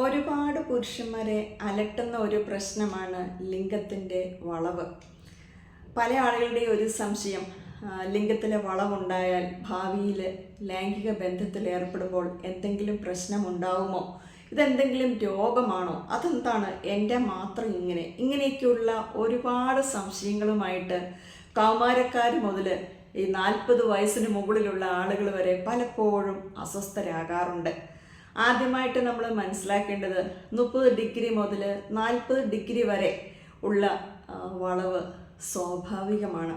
ഒരുപാട് പുരുഷന്മാരെ അലട്ടുന്ന ഒരു പ്രശ്നമാണ് ലിംഗത്തിന്റെ വളവ്. പല ആളുകളുടെയും ഒരു സംശയം ലിംഗത്തിലെ വളവുണ്ടായാൽ ഭാവിയിൽ ലൈംഗിക ബന്ധത്തിൽ ഏർപ്പെടുമ്പോൾ എന്തെങ്കിലും പ്രശ്നമുണ്ടാവുമോ? ഇതെന്തെങ്കിലും രോഗമാണോ? അതെന്താണ് എന്റെ മാത്രം ഇങ്ങനെ? ഇങ്ങനെയൊക്കെയുള്ള ഒരുപാട് സംശയങ്ങളുമായിട്ട് കൗമാരക്കാർ മുതൽ ഈ നാൽപ്പത് വയസ്സിന് മുകളിലുള്ള ആളുകൾ വരെ പലപ്പോഴും അസ്വസ്ഥരാകാറുണ്ട്. ആദ്യമായിട്ട് നമ്മൾ മനസ്സിലാക്കേണ്ടത് മുപ്പത് ഡിഗ്രി മുതൽ നാൽപ്പത് ഡിഗ്രി വരെ ഉള്ള വളവ് സ്വാഭാവികമാണ്.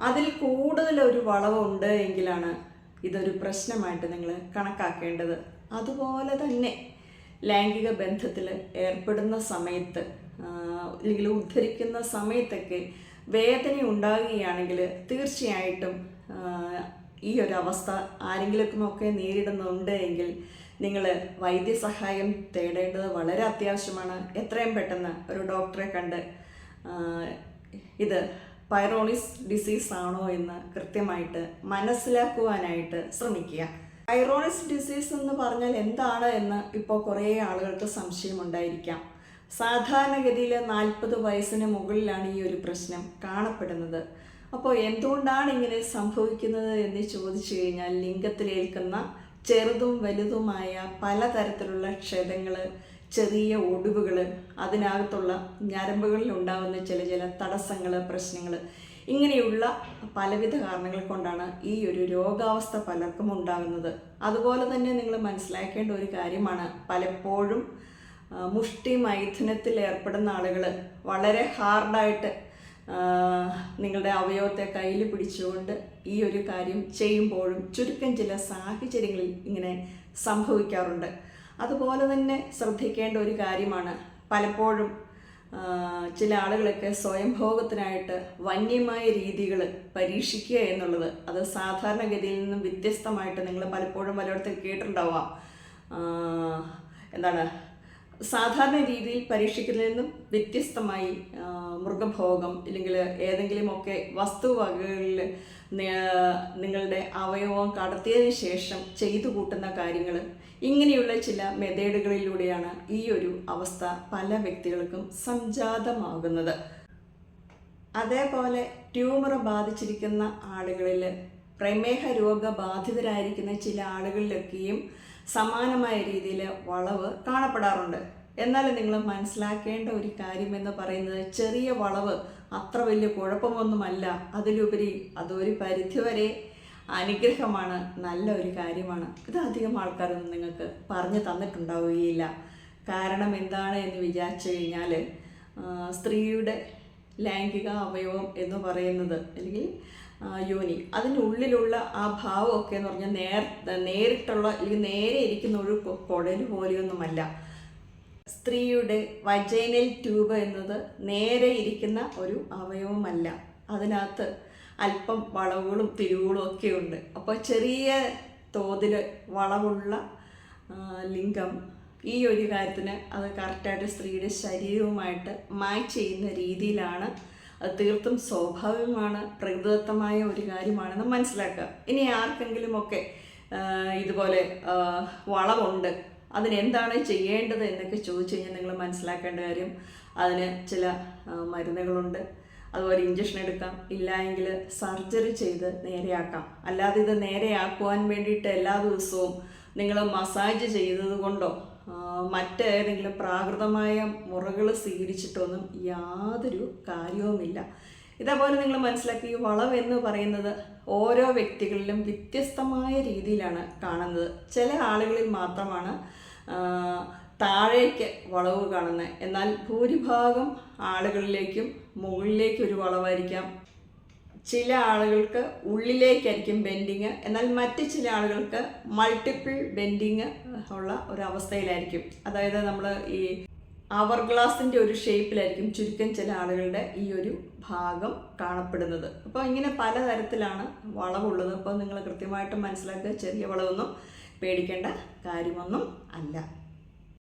അതിൽ കൂടുതൽ ഒരു വളവ് ഉണ്ട് എങ്കിലാണ് ഇതൊരു പ്രശ്നമായിട്ട് നിങ്ങൾ കണക്കാക്കേണ്ടത്. അതുപോലെ തന്നെ ലൈംഗിക ബന്ധത്തിൽ ഏർപ്പെടുന്ന സമയത്ത് അല്ലെങ്കിൽ ഉദ്ധരിക്കുന്ന സമയത്തൊക്കെ വേദന ഉണ്ടാകുകയാണെങ്കിൽ തീർച്ചയായിട്ടും ഈ ഒരു അവസ്ഥ ആരെങ്കിലുമൊക്കെ നേരിടുന്നുണ്ട് എങ്കിൽ നിങ്ങൾ വൈദ്യസഹായം തേടേണ്ടത് വളരെ അത്യാവശ്യമാണ്. എത്രയും പെട്ടെന്ന് ഒരു ഡോക്ടറെ കണ്ട് ഇത് പൈറോണിസ് ഡിസീസ് ആണോ എന്ന് കൃത്യമായിട്ട് മനസ്സിലാക്കുവാനായിട്ട് ശ്രമിക്കുക. പൈറോണിസ് ഡിസീസ് എന്ന് പറഞ്ഞാൽ എന്താണ് എന്ന് ഇപ്പോൾ കുറേ ആളുകൾക്ക് സംശയമുണ്ടായിരിക്കാം. സാധാരണഗതിയിൽ നാൽപ്പത് വയസ്സിന് മുകളിലാണ് ഈ ഒരു പ്രശ്നം കാണപ്പെടുന്നത്. അപ്പോൾ എന്തുകൊണ്ടാണ് ഇങ്ങനെ സംഭവിക്കുന്നത് എന്ന് ചോദിച്ചു കഴിഞ്ഞാൽ ലിംഗത്തിലേൽക്കുന്ന ചെറുതും വലുതുമായ പലതരത്തിലുള്ള ക്ഷതങ്ങൾ ചെറിയ ഒടിവുകൾ അതിനകത്തുള്ള ഞരമ്പുകളിൽ ഉണ്ടാകുന്ന ചില ചില തടസ്സങ്ങൾ പ്രശ്നങ്ങൾ ഇങ്ങനെയുള്ള പലവിധ കാരണങ്ങൾ കൊണ്ടാണ് ഈ ഒരു രോഗാവസ്ഥ പലർക്കും ഉണ്ടാകുന്നത്. അതുപോലെ തന്നെ നിങ്ങൾ മനസ്സിലാക്കേണ്ട ഒരു കാര്യമാണ്. പലപ്പോഴും മുഷ്ടി മൈഥുനത്തിൽ ഏർപ്പെടുന്ന ആളുകൾ വളരെ ഹാർഡായിട്ട് നിങ്ങളുടെ അവയവത്തെ കയ്യിൽ പിടിച്ചുകൊണ്ട് ഈ ഒരു കാര്യം ചെയ്യുമ്പോഴും ചുരുക്കം ചില സാഹചര്യങ്ങളിൽ ഇങ്ങനെ സംഭവിക്കാറുണ്ട്. അതുപോലെ തന്നെ ശ്രദ്ധിക്കേണ്ട ഒരു കാര്യമാണ് പലപ്പോഴും ചില ആളുകളൊക്കെ സ്വയംഭോഗത്തിനായിട്ട് വന്യമായ രീതികൾ പരീക്ഷിക്കുക എന്നുള്ളത്. അത് സാധാരണഗതിയിൽ നിന്നും വ്യത്യസ്തമായിട്ട് നിങ്ങൾ പലപ്പോഴും പലയിടത്തും കേട്ടിട്ടുണ്ടാവാം. എന്താണ് സാധാരണ രീതിയിൽ പരീക്ഷിക്കുന്നതിൽ നിന്നും വ്യത്യസ്തമായി മൃഗഭോഗം അല്ലെങ്കിൽ ഏതെങ്കിലുമൊക്കെ വസ്തുവകകളിൽ നിങ്ങളുടെ അവയവം കടത്തിയതിന് ശേഷം ചെയ്തു കൂട്ടുന്ന കാര്യങ്ങൾ ഇങ്ങനെയുള്ള ചില മെത്തേഡുകളിലൂടെയാണ് ഈ ഒരു അവസ്ഥ പല വ്യക്തികൾക്കും സംജാതമാകുന്നത്. അതേപോലെ ട്യൂമർ ബാധിച്ചിരിക്കുന്ന ആളുകളിൽ പ്രമേഹ രോഗബാധിതരായിരിക്കുന്ന ചില ആളുകളിലൊക്കെയും സമാനമായ രീതിയിൽ വളവ് കാണപ്പെടാറുണ്ട്. എന്നാൽ നിങ്ങൾ മനസ്സിലാക്കേണ്ട ഒരു കാര്യം എന്ന് പറയുന്നത് ചെറിയ വളവ് അത്ര വലിയ കുഴപ്പമൊന്നുമല്ല. അതിലുപരി അതൊരു പരിധിവരെ അനുഗ്രഹമാണ്. നല്ല ഒരു കാര്യമാണ്. ഇത് അധികം ആൾക്കാരൊന്നും നിങ്ങൾക്ക് പറഞ്ഞു തന്നിട്ടുണ്ടാവുകയില്ല. കാരണം എന്താണ് എന്ന് വിചാരിച്ചു കഴിഞ്ഞാൽ സ്ത്രീയുടെ ലൈംഗിക അവയവം എന്ന് പറയുന്നത്. അല്ലെങ്കിൽ യോനി. അതിനുള്ളിലുള്ള ആ ഭാവമൊക്കെ എന്ന് പറഞ്ഞാൽ നേർ നേരിട്ടുള്ള അല്ലെങ്കിൽ നേരെ ഇരിക്കുന്ന ഒരു കുഴൽ പോലെയൊന്നുമല്ല. സ്ത്രീയുടെ വജൈനൽ ട്യൂബ് എന്നത് നേരെ ഇരിക്കുന്ന ഒരു അവയവമല്ല. അതിനകത്ത് അല്പം വളവുകളും തിരിവുകളും ഒക്കെ ഉണ്ട്. അപ്പോൾ ചെറിയ തോതിൽ വളവുള്ള ലിംഗം ഈ ഒരു കാര്യത്തിന് അത് കറക്റ്റായിട്ട് സ്ത്രീയുടെ ശരീരവുമായിട്ട് മാച്ച് ചെയ്യുന്ന രീതിയിലാണ്. അത് തീർത്തും സ്വാഭാവികമാണ് പ്രകൃതിദത്തമായ ഒരു കാര്യമാണെന്ന് മനസ്സിലാക്കുക. ഇനി ആർക്കെങ്കിലുമൊക്കെ ഇതുപോലെ വളവുണ്ട്. അതിനെന്താണ് ചെയ്യേണ്ടത് എന്നൊക്കെ ചോദിച്ചു കഴിഞ്ഞാൽ നിങ്ങൾ മനസ്സിലാക്കേണ്ട കാര്യം അതിന് ചില മരുന്നുകളുണ്ട്. അതുപോലെ ഇഞ്ചക്ഷൻ എടുക്കാം. ഇല്ലായെങ്കിൽ സർജറി ചെയ്ത് നേരെയാക്കാം. അല്ലാതെ ഇത് നേരെയാക്കുവാൻ വേണ്ടിയിട്ട് എല്ലാ ദിവസവും നിങ്ങൾ മസാജ് ചെയ്തത് കൊണ്ടോ മറ്റേതെങ്കിലും പ്രാകൃതമായ മുറകൾ സ്വീകരിച്ചിട്ടൊന്നും യാതൊരു കാര്യവുമില്ല. ഇതേപോലെ നിങ്ങൾ മനസ്സിലാക്കി ഈ എന്ന് പറയുന്നത് ഓരോ വ്യക്തികളിലും വ്യത്യസ്തമായ രീതിയിലാണ് കാണുന്നത്. ചില ആളുകളിൽ മാത്രമാണ് താഴേക്ക് വളവ് കാണുന്നത്. എന്നാൽ ഭൂരിഭാഗം ആളുകളിലേക്കും മുകളിലേക്ക് ഒരു വളവായിരിക്കാം. ചില ആളുകൾക്ക് ഉള്ളിലേക്കായിരിക്കും ബെൻഡിങ് എന്നാൽ മറ്റ് ചില ആളുകൾക്ക് മൾട്ടിപ്പിൾ ബെൻഡിങ് ഉള്ള ഒരു അവസ്ഥയിലായിരിക്കും. അതായത് നമ്മൾ ഈ അവർ ഗ്ലാസിന്റെ ഒരു ഷേപ്പിലായിരിക്കും ചുരുക്കം ചില ആളുകളുടെ ഈ ഒരു ഭാഗം കാണപ്പെടുന്നത്. അപ്പോൾ ഇങ്ങനെ പലതരത്തിലാണ് വളവുള്ളത്. അപ്പോൾ നിങ്ങൾ കൃത്യമായിട്ട് മനസ്സിലാക്കുക. ചെറിയ വളവൊന്നും പേടിക്കേണ്ട കാര്യമൊന്നും അല്ല.